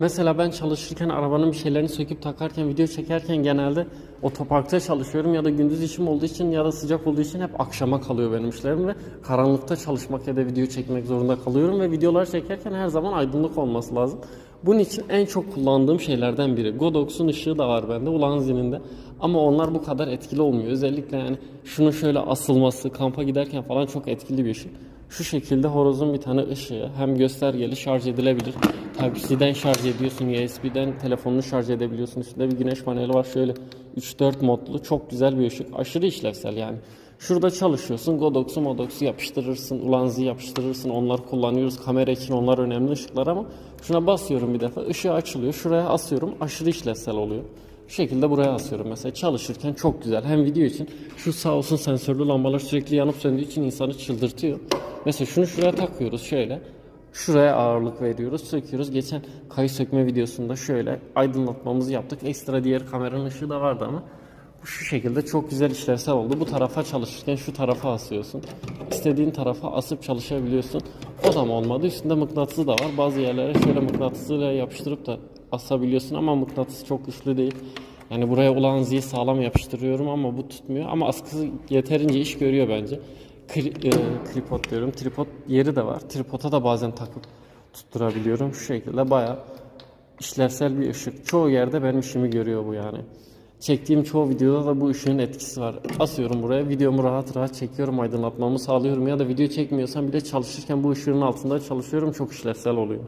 Mesela ben çalışırken arabanın bir şeylerini söküp takarken video çekerken genelde otoparkta çalışıyorum ya da gündüz işim olduğu için ya da sıcak olduğu için hep akşama kalıyor benim işlerim ve karanlıkta çalışmak ya da video çekmek zorunda kalıyorum ve videolar çekerken her zaman aydınlık olması lazım. Bunun için en çok kullandığım şeylerden biri. Godox'un ışığı da var bende, Ulanzi'nin de. Ama onlar bu kadar etkili olmuyor. Özellikle yani şunun şöyle asılması, kampa giderken falan çok etkili bir ışık. Şu şekilde horozun bir tane ışığı hem göstergeli şarj edilebilir. Type-C'den şarj ediyorsun, USB'den telefonunu şarj edebiliyorsun. Üstünde bir güneş paneli var şöyle 3-4 modlu çok güzel bir ışık. Aşırı işlevsel yani. Şurada çalışıyorsun, Godox'u Modox'u yapıştırırsın, Ulanzi yapıştırırsın. Onları kullanıyoruz. Kamera için onlar önemli ışıklar ama şuna basıyorum bir defa. ışığı açılıyor. Şuraya asıyorum. Aşırı işlevsel oluyor. Bu şekilde buraya asıyorum mesela çalışırken çok güzel. Hem video için şu sağ olsun sensörlü lambalar sürekli yanıp söndüğü için insanı çıldırtıyor. Mesela şunu şuraya takıyoruz şöyle. Şuraya ağırlık veriyoruz, söküyoruz. Geçen kayı sökme videosunda şöyle aydınlatmamızı yaptık. Ekstra diğer kameranın ışığı da vardı ama bu şu şekilde çok güzel işlevsel oldu. Bu tarafa çalışırken şu tarafa asıyorsun. İstediğin tarafa asıp çalışabiliyorsun. O da mı olmadı? Üstünde mıknatısı da var. Bazı yerlere şöyle mıknatısıyla yapıştırıp da asabiliyorsun ama mıknatıs çok güçlü değil. Yani buraya ulan ziyi sağlam yapıştırıyorum ama bu tutmuyor. Ama askısı yeterince iş görüyor bence. Kli, e, klipod diyorum. Tripod yeri de var. Tripoda da bazen takıp tutturabiliyorum. Şu şekilde bayağı işlevsel bir ışık. Çoğu yerde benim işimi görüyor bu yani. Çektiğim çoğu videoda da bu ışığın etkisi var. Asıyorum buraya, videomu rahat rahat çekiyorum, aydınlatmamı sağlıyorum ya da video çekmiyorsam bile çalışırken bu ışığın altında çalışıyorum. Çok işlevsel oluyor.